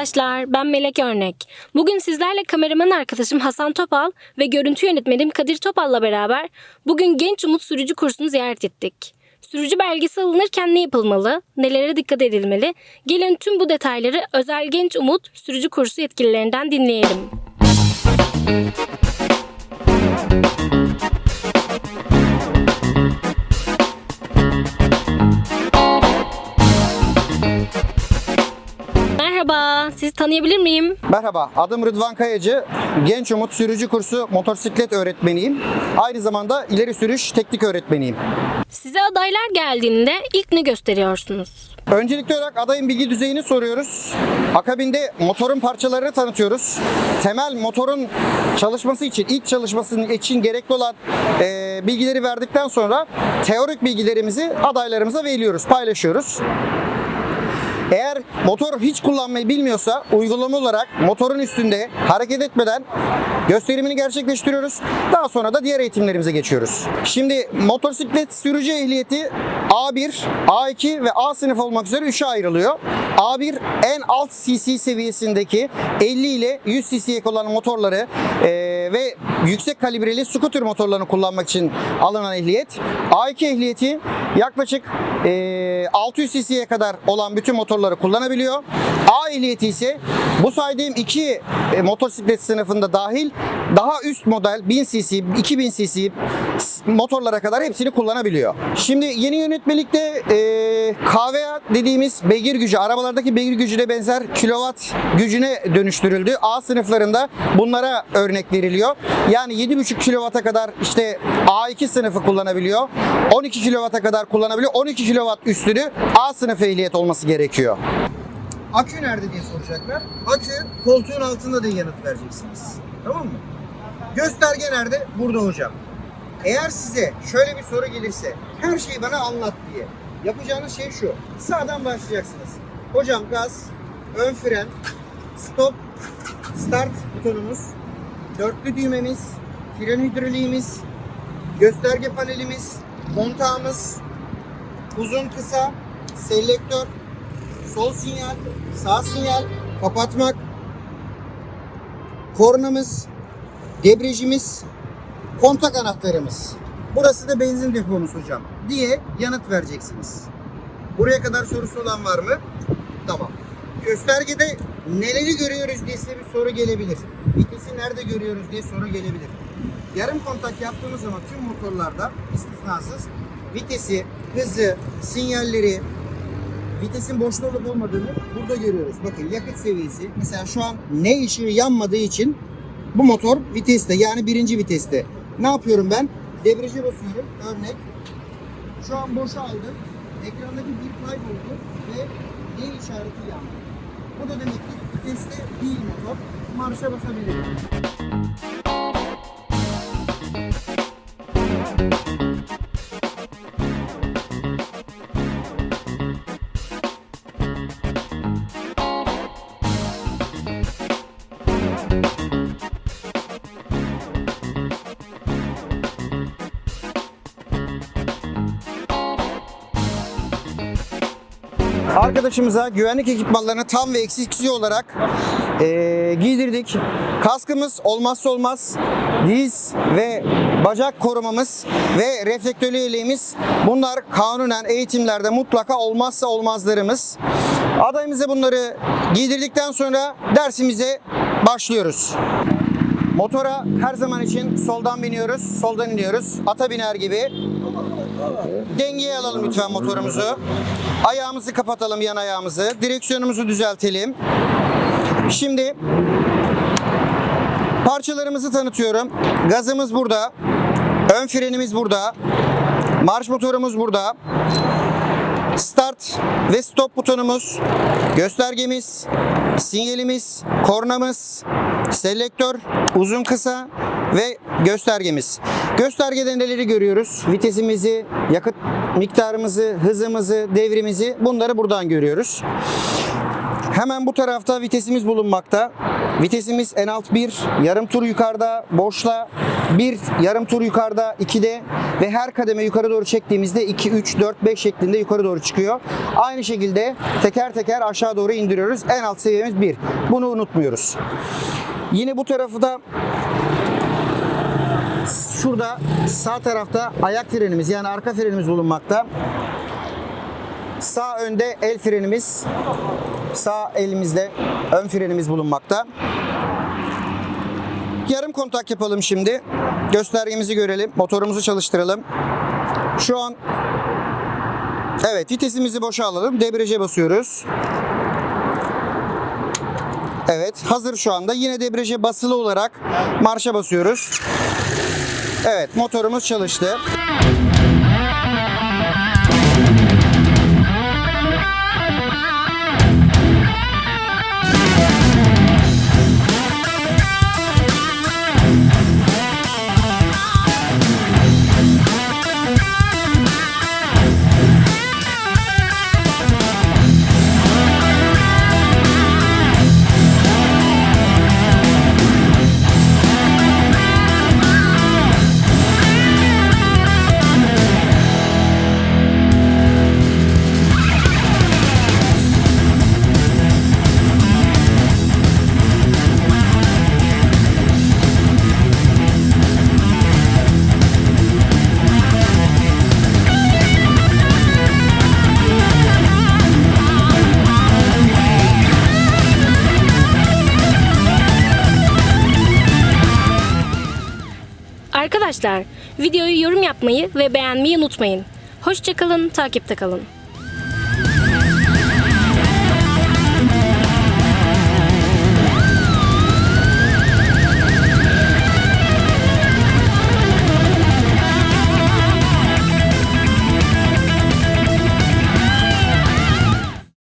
arkadaşlar, ben Melek Örnek. Bugün sizlerle kameraman arkadaşım Hasan Topal ve görüntü yönetmenim Kadir Topal'la beraber bugün Genç Umut Sürücü kursunu ziyaret ettik. Sürücü belgesi alınırken ne yapılmalı, nelere dikkat edilmeli? Gelin tüm bu detayları Özel Genç Umut Sürücü kursu yetkililerinden dinleyelim. Merhaba, tanıyabilir miyim? Merhaba, adım Rıdvan Kayacı. Genç Umut Sürücü Kursu motosiklet öğretmeniyim. Aynı zamanda ileri sürüş teknik öğretmeniyim. Size adaylar geldiğinde ilk ne gösteriyorsunuz? Öncelikli olarak adayın bilgi düzeyini soruyoruz. Akabinde motorun parçalarını tanıtıyoruz. Temel motorun çalışması için, ilk çalışmasının için gerekli olan e, bilgileri verdikten sonra teorik bilgilerimizi adaylarımıza veriyoruz, paylaşıyoruz. Eğer motor hiç kullanmayı bilmiyorsa uygulama olarak motorun üstünde hareket etmeden gösterimini gerçekleştiriyoruz. Daha sonra da diğer eğitimlerimize geçiyoruz. Şimdi motosiklet sürücü ehliyeti A1, A2 ve A sınıf olmak üzere 3'e ayrılıyor. A1 en alt cc seviyesindeki 50 ile 100 cc'ye olan motorları eee, ve yüksek kalibreli scooter motorlarını kullanmak için alınan ehliyet. A2 ehliyeti yaklaşık eee 600 cc'ye kadar olan bütün motorları kullanabiliyor. A ehliyeti ise bu saydığım iki e, motosiklet sınıfında dahil daha üst model 1000 cc, 2000 cc motorlara kadar hepsini kullanabiliyor. Şimdi yeni yönetmelikte e, KVA dediğimiz beygir gücü, arabalardaki beygir gücüne benzer kilowatt gücüne dönüştürüldü. A sınıflarında bunlara örnek veriliyor. Yani 7,5 kilovata kadar işte A2 sınıfı kullanabiliyor. 12 kilovata kadar kullanabiliyor. 12 kilovat üstünü A sınıfı ehliyet olması gerekiyor. Akü nerede diye soracaklar. Akü koltuğun altında da yanıt vereceksiniz. Tamam mı? Gösterge nerede? Burada hocam. Eğer size şöyle bir soru gelirse her şeyi bana anlat diye yapacağınız şey şu. Sağdan başlayacaksınız. Hocam gaz, ön fren, stop, start butonumuz, dörtlü düğmemiz, fren hidroliğimiz, gösterge panelimiz, kontağımız, uzun kısa, selektör, sol sinyal, sağ sinyal, kapatmak, kornamız, debriyajımız, kontak anahtarımız. Burası da benzin depomuz hocam diye yanıt vereceksiniz. Buraya kadar sorusu olan var mı? Tamam. Göstergede neleri görüyoruz diye size bir soru gelebilir. Vitesi nerede görüyoruz diye soru gelebilir. Yarım kontak yaptığımız zaman tüm motorlarda istisnasız vitesi, hızı, sinyalleri, vitesin boşta olup olmadığını burada görüyoruz. Bakın yakıt seviyesi. Mesela şu an ne ışığı yanmadığı için bu motor viteste yani birinci viteste. Ne yapıyorum ben? Debriyaja basıyorum. Örnek. Şu an boşa aldım. Ekrandaki bir kayboldu ve D işareti yandı. Bu da demek ki viteste değil motor. Marşa basabilirim. Arkadaşımıza güvenlik ekipmanlarını tam ve eksiksiz olarak eee, giydirdik. Kaskımız olmazsa olmaz. Diz ve bacak korumamız ve reflektörlü yeleğimiz bunlar kanunen eğitimlerde mutlaka olmazsa olmazlarımız. Adayımıza bunları giydirdikten sonra dersimize başlıyoruz. Motora her zaman için soldan biniyoruz, soldan iniyoruz. Ata biner gibi. Dengeye alalım lütfen motorumuzu. Ayağımızı kapatalım yan ayağımızı. Direksiyonumuzu düzeltelim. Şimdi parçalarımızı tanıtıyorum. Gazımız burada. Ön frenimiz burada. Marş motorumuz burada. Start ve stop butonumuz, göstergemiz, sinyalimiz, kornamız, selektör, uzun kısa ve göstergemiz. Göstergede neleri görüyoruz? Vitesimizi, yakıt miktarımızı, hızımızı, devrimizi bunları buradan görüyoruz. Hemen bu tarafta vitesimiz bulunmakta. Vitesimiz en alt 1, yarım tur yukarıda, boşla 1, yarım tur yukarıda 2'de ve her kademe yukarı doğru çektiğimizde 2, 3, 4, 5 şeklinde yukarı doğru çıkıyor. Aynı şekilde teker teker aşağı doğru indiriyoruz. En alt seviyemiz 1. Bunu unutmuyoruz. Yine bu tarafı da şurada sağ tarafta ayak frenimiz yani arka frenimiz bulunmakta. Sağ önde el frenimiz, sağ elimizde ön frenimiz bulunmakta. Yarım kontak yapalım şimdi. Göstergemizi görelim. Motorumuzu çalıştıralım. Şu an Evet vitesimizi boşa alalım. Debriyaja basıyoruz. Evet hazır şu anda. Yine debriyaja basılı olarak marşa basıyoruz. Evet motorumuz çalıştı. Arkadaşlar videoyu yorum yapmayı ve beğenmeyi unutmayın. Hoşçakalın, takipte kalın.